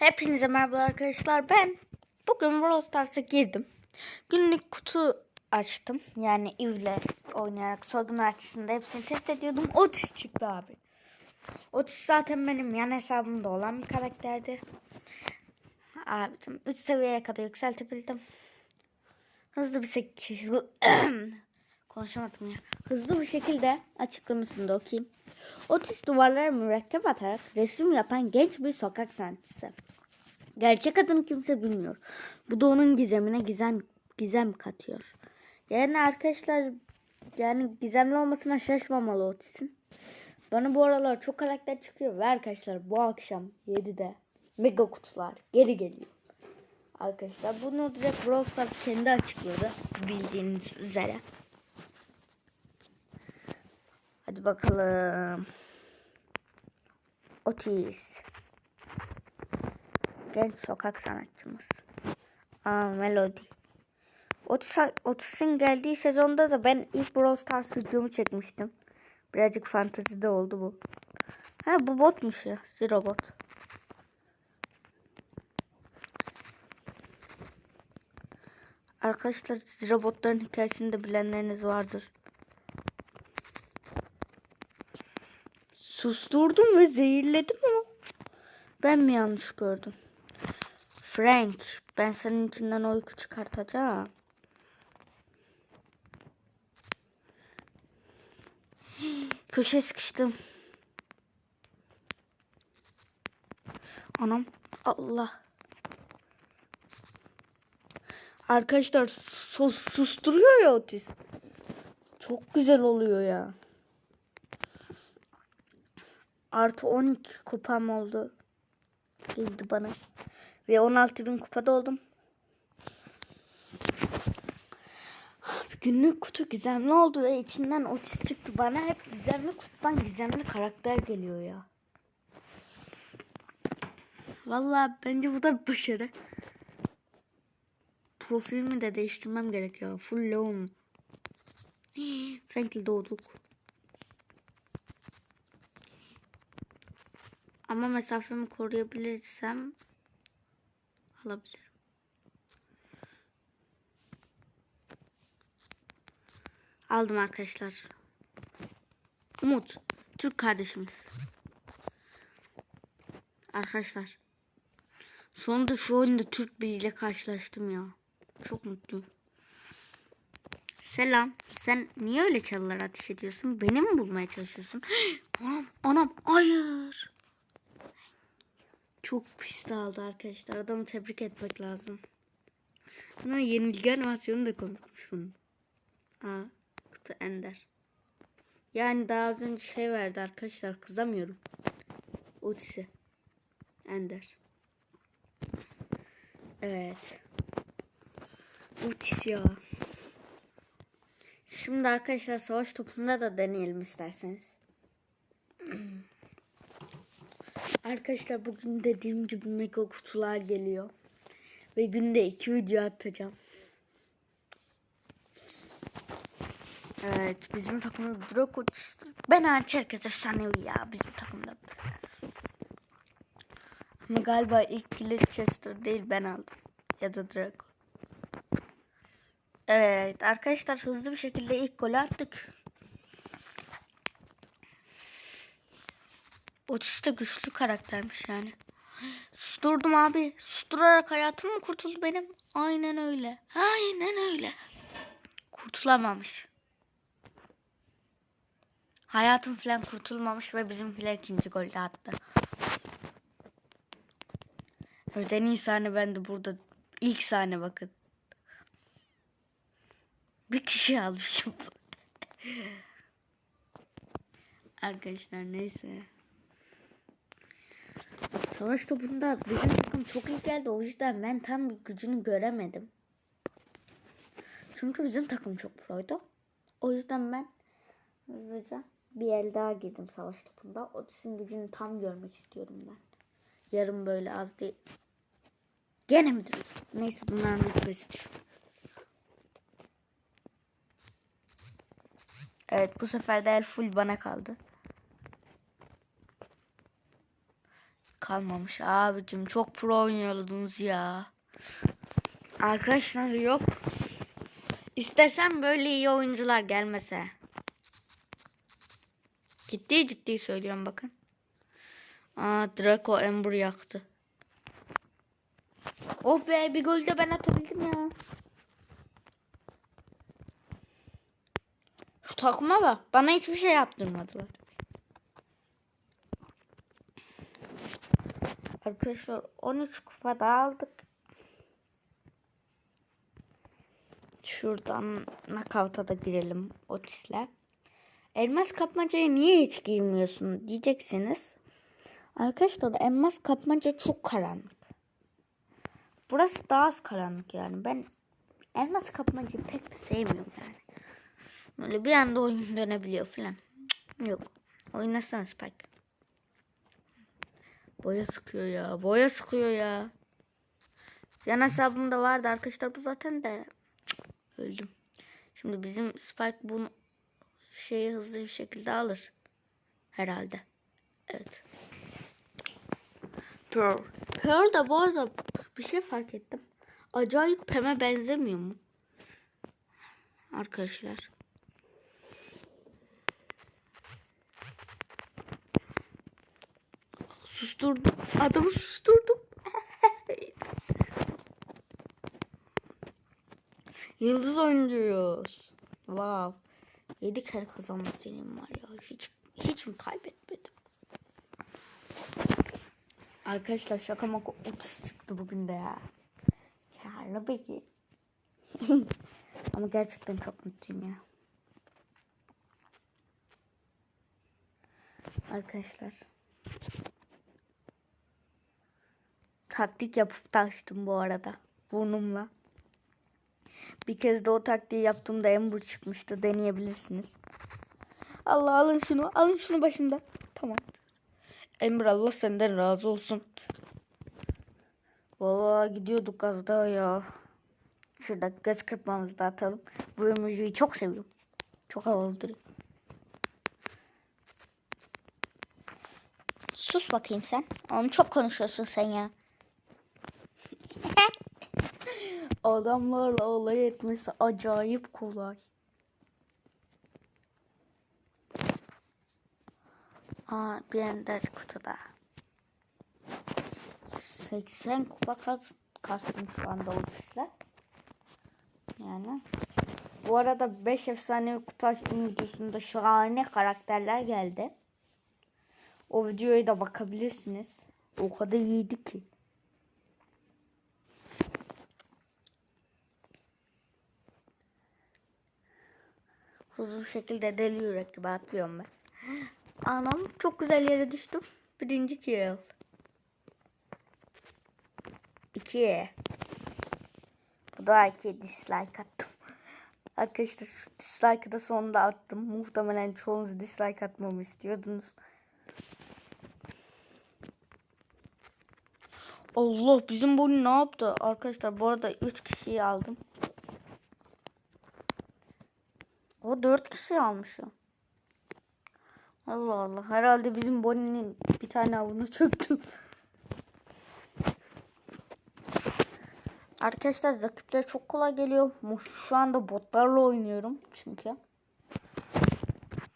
Hepinize merhaba arkadaşlar. Ben bugün Brawl Stars'a girdim. Günlük kutu açtım. Yani Eve'le oynayarak sorgun açısında hepsini test ediyordum. Otis çıktı abi. Otis zaten benim yan hesabımda olan bir karakterdi. Abicim 3 seviyeye kadar yükseltebildim. Hızlı bir şekilde konuşamadım ya. Hızlı bir şekilde açıklamasını da okuyayım. Otis duvarlara mürekkep atarak resim yapan genç bir sokak sanatçısı. Gerçek adını kimse bilmiyor. Bu da onun gizemine gizem gizem katıyor. Yani arkadaşlar yani gizemli olmasına şaşmamalı Otis'in. Bana bu aralar çok karakter çıkıyor ve arkadaşlar bu akşam 7'de mega kutular geri geliyor. Arkadaşlar bunu direkt Brawl Stars kendi açıkladı bildiğiniz üzere. Hadi bakalım. Otis. Genç sokak sanatçımız. Aa, Melody. Otis, Otis'in geldiği sezonda da ben ilk Brawl Stars videomu çekmiştim. Birazcık fantezide oldu bu. Ha bu botmuş ya. Zero bot. Arkadaşlar zero botların hikayesini de bilenleriniz vardır. Susturdum ve zehirledim ama ben mi yanlış gördüm? Frank, ben senin içinden uyku çıkartacağım. Köşeye sıkıştım. Anam Allah. Arkadaşlar sus susturuyor ya Otis. Çok güzel oluyor ya. Artı 12 kupam oldu. Geldi bana. Ve 16 bin kupada oldum. Günlük kutu gizemli oldu ve içinden otis çıktı. Bana hep gizemli kutudan gizemli karakter geliyor ya. Vallahi bence bu da bir başarı. Profilimi de değiştirmem gerekiyor. Full loan. Frankly doğduk. Ama mesafemi koruyabilirsem alabilirim. Aldım arkadaşlar. Umut. Türk kardeşimiz. Arkadaşlar. Sonunda şu oyunda Türk biriyle karşılaştım ya. Çok mutluyum. Selam. Sen niye öyle çalılar ateş ediyorsun? Beni mi bulmaya çalışıyorsun? anam, anam, hayır. Çok pis aldı arkadaşlar. Adamı tebrik etmek lazım. Ama yenilgi animasyonu da komikmiş bunun. Aa, kutu ender. Yani daha az önce şey verdi arkadaşlar. Kızamıyorum. Otis'e. Ender. Evet. Otis ya. Şimdi arkadaşlar savaş topunda da deneyelim isterseniz. Arkadaşlar bugün dediğim gibi mega kutular geliyor. Ve günde iki video atacağım. Evet bizim takımda Draco. Ben hariç herkes efsanevi ya bizim takımda. Ama galiba ilk kilit Chester değil ben aldım. Ya da Draco. Evet arkadaşlar hızlı bir şekilde ilk golü attık. Otis de güçlü karaktermiş yani. Susturdum abi. Susturarak hayatım mı kurtuldu benim? Aynen öyle. Aynen öyle. Kurtulamamış. Hayatım falan kurtulmamış ve bizimkiler ikinci golde attı. Evet en iyi sahne bende burada. İlk sahne bakın. Bir kişi almışım. Arkadaşlar neyse. Savaş topunda bizim takım çok iyi geldi. O yüzden ben tam gücünü göremedim. Çünkü bizim takım çok proydu. O yüzden ben hızlıca bir el daha girdim savaş topunda. Otis'in gücünü tam görmek istiyorum ben. Yarım böyle az değil. Gene midir? Neyse bunların rütbesi düşük. Evet bu sefer de el full bana kaldı. Kalmamış abicim. Çok pro oynuyordunuz ya. Arkadaşlar yok. İstesem böyle iyi oyuncular gelmese. Ciddi ciddi söylüyorum bakın. Aa Draco Ember yaktı. Oh be bir gol de ben atabildim ya. Şu takıma bak. Bana hiçbir şey yaptırmadılar. Arkadaşlar 13 kupa da aldık. Şuradan nakavta da girelim Otis'le. Elmas kapmacaya niye hiç girmiyorsun diyeceksiniz. Arkadaşlar elmas kapmaca çok karanlık. Burası daha az karanlık yani. Ben elmas kapmacayı pek de sevmiyorum yani. Böyle bir anda oyun dönebiliyor falan. Yok. Oynasana Spike. Boya sıkıyor ya. Boya sıkıyor ya. Yan hesabımda vardı arkadaşlar bu zaten de Cık, öldüm. Şimdi bizim Spike bunu şeyi hızlı bir şekilde alır. Herhalde. Evet. Pearl. Pearl da bu arada bir şey fark ettim. Acayip Pem'e benzemiyor mu? Arkadaşlar. Susturdum. Adamı susturdum. Yıldız oynuyoruz. Wow. 7 kere kazanma senin var ya. Hiç hiç mi kaybetmedim? Arkadaşlar şaka maka 30 çıktı bugün de ya. Karlı peki. Ama gerçekten çok mutluyum ya. Arkadaşlar. Taktik yapıp taştım bu arada. Burnumla. Bir kez de o taktiği yaptığımda Ember çıkmıştı. Deneyebilirsiniz. Allah alın şunu. Alın şunu başımda. Tamam. Ember Allah senden razı olsun. Vallahi gidiyorduk az daha ya. Şurada göz kırpmamızı da atalım. Bu emojiyi çok seviyorum. Çok havalıdır. Sus bakayım sen. Oğlum çok konuşuyorsun sen ya. Adamlarla olay etmesi acayip kolay. Aa, bir ender kutuda. 80 kupa kas, kastım şu anda Otis'le. Yani. Bu arada 5 efsanevi kutu açtığım videosunda şahane karakterler geldi. O videoya da bakabilirsiniz. O kadar iyiydi ki. Hızlı bir şekilde deli yürek gibi atlıyorum ben. Anam çok güzel yere düştüm. Birinci kill. İki. Bu da iki dislike attım. Arkadaşlar şu dislike'ı da sonunda attım. Muhtemelen çoğunuz dislike atmamı istiyordunuz. Allah bizim bu ne yaptı? Arkadaşlar bu arada 3 kişiyi aldım. O 4 kişi almış o. Allah Allah. Herhalde bizim Bonnie'nin bir tane avını çöktüm. Arkadaşlar rakipler çok kolay geliyor. Şu anda botlarla oynuyorum çünkü.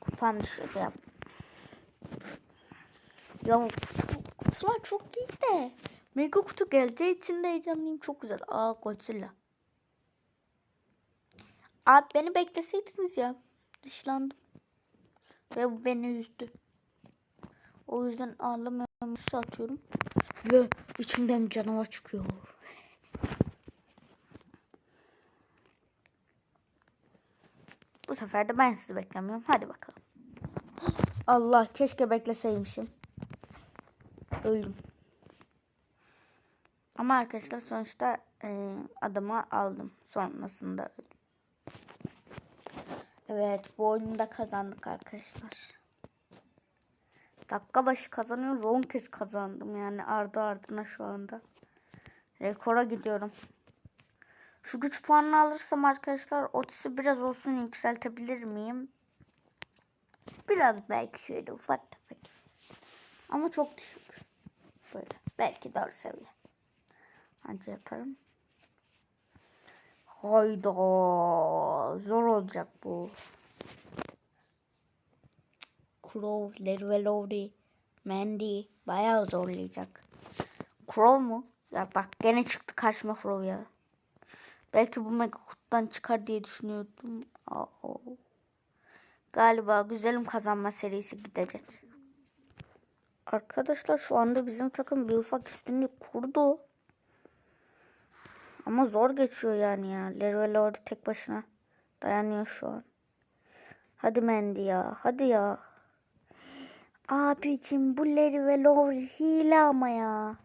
Kupam düşürdü ya. Ya kutu, kutular çok iyi de. Mega kutu geleceği için de heyecanlıyım. Çok güzel. Aa Godzilla. Abi beni bekleseydiniz ya. Dışlandım. Ve bu beni üzdü. O yüzden ağlamıyorum. atıyorum. Ve içimden canavar çıkıyor. Bu sefer de ben sizi beklemiyorum. Hadi bakalım. Allah keşke bekleseymişim. Öldüm. Ama arkadaşlar sonuçta e, adamı aldım. Sonrasında öldüm. Evet bu oyunu da kazandık arkadaşlar. Dakika başı kazanıyoruz. 10 kez kazandım yani ardı ardına şu anda. Rekora gidiyorum. Şu güç puanını alırsam arkadaşlar Otis'i biraz olsun yükseltebilir miyim? Biraz belki şöyle ufak tefek. Ama çok düşük. böyle. Belki 4 seviye. Anca yaparım. Hayda. Zor olacak bu. Crow, Larry ve Lowry, Mandy bayağı zorlayacak. Crow mu? Ya bak gene çıktı karşıma Crow ya. Belki bu mega kutudan çıkar diye düşünüyordum. Aa, Galiba güzelim kazanma serisi gidecek. Arkadaşlar şu anda bizim takım bir ufak üstünlük kurdu. Ama zor geçiyor yani ya. Leroy orada tek başına dayanıyor şu an. Hadi Mendy ya. Hadi ya. Abicim bu ve Lowry hile ama ya.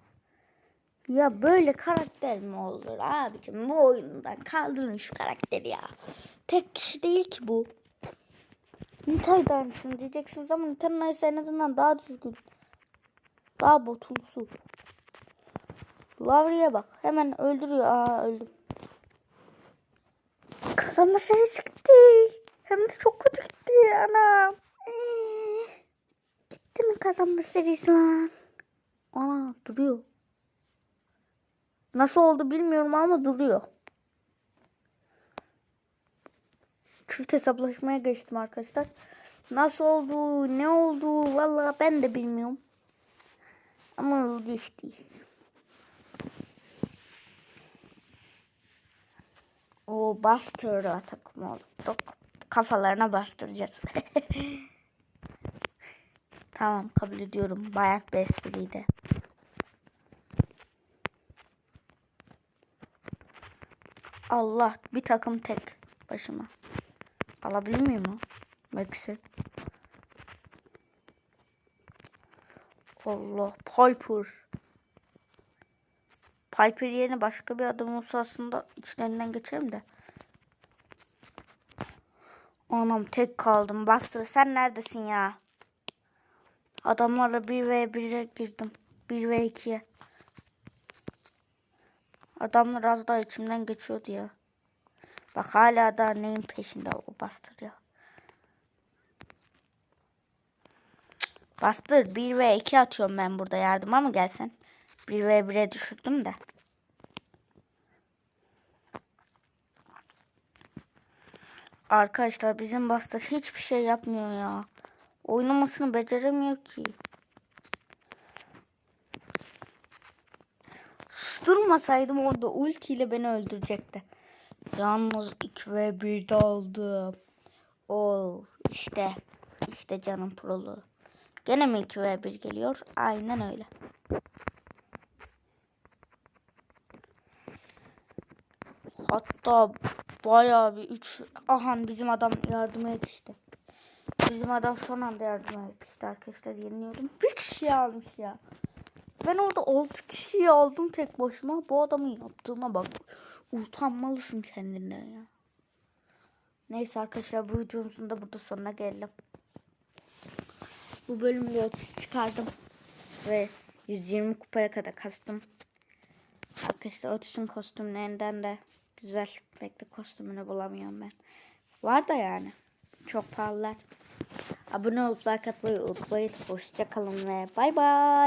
Ya böyle karakter mi olur abicim? Bu oyundan kaldırın şu karakteri ya. Tek kişi değil ki bu. Nita'yı da aynısını diyeceksiniz ama Nita'nın en azından daha düzgün. Daha botulsu. Lavriye bak. Hemen öldürüyor. Aa öldüm. Kazanma serisi gitti. Hem de çok kötü gitti anam. Ee, gitti mi kazanma serisi lan? Ana duruyor. Nasıl oldu bilmiyorum ama duruyor. Çift hesaplaşmaya geçtim arkadaşlar. Nasıl oldu, ne oldu vallahi ben de bilmiyorum. Ama oldu işte. O bastırdı takım olduk. Kafalarına bastıracağız. tamam kabul ediyorum. Bayağı bir espriydi. Allah bir takım tek başıma. Alabilir miyim o? Max'i. Allah Piper. Piper yerine başka bir adam olsa aslında içlerinden geçerim de. Anam tek kaldım. Buster sen neredesin ya? Adamlarla 1 ve 1'e girdim. 1 ve 2'ye. Adamlar az daha içimden geçiyordu ya. Bak hala da neyin peşinde o Buster ya. Bastır 1 ve 2 atıyorum ben burada yardıma mı gelsen? 1 ve 1'e düşürdüm de. Arkadaşlar bizim Bastır hiçbir şey yapmıyor ya. Oynamasını beceremiyor ki. Susturmasaydım orada ultiyle beni öldürecekti. Yalnız 2 ve 1 aldım. Oo işte. işte canım prolu. Gene mi 2 ve 1 geliyor? Aynen öyle. Hatta bayağı bir 3 aha bizim adam yardıma yetişti. Bizim adam son anda yardıma yetişti arkadaşlar yeniliyordum. Bir kişi almış ya. Ben orada 6 kişiyi aldım tek başıma. Bu adamın yaptığına bak. Utanmalısın kendinden ya. Neyse arkadaşlar bu videomuzun da burada sonuna gelelim. Bu bölümde 30 çıkardım. Ve 120 kupaya kadar kastım. Arkadaşlar Otis'in kostümlerinden de güzel. Bekle kostümünü bulamıyorum ben. Var da yani. Çok pahalılar. Abone olup like atmayı unutmayın. Hoşçakalın ve bay bay.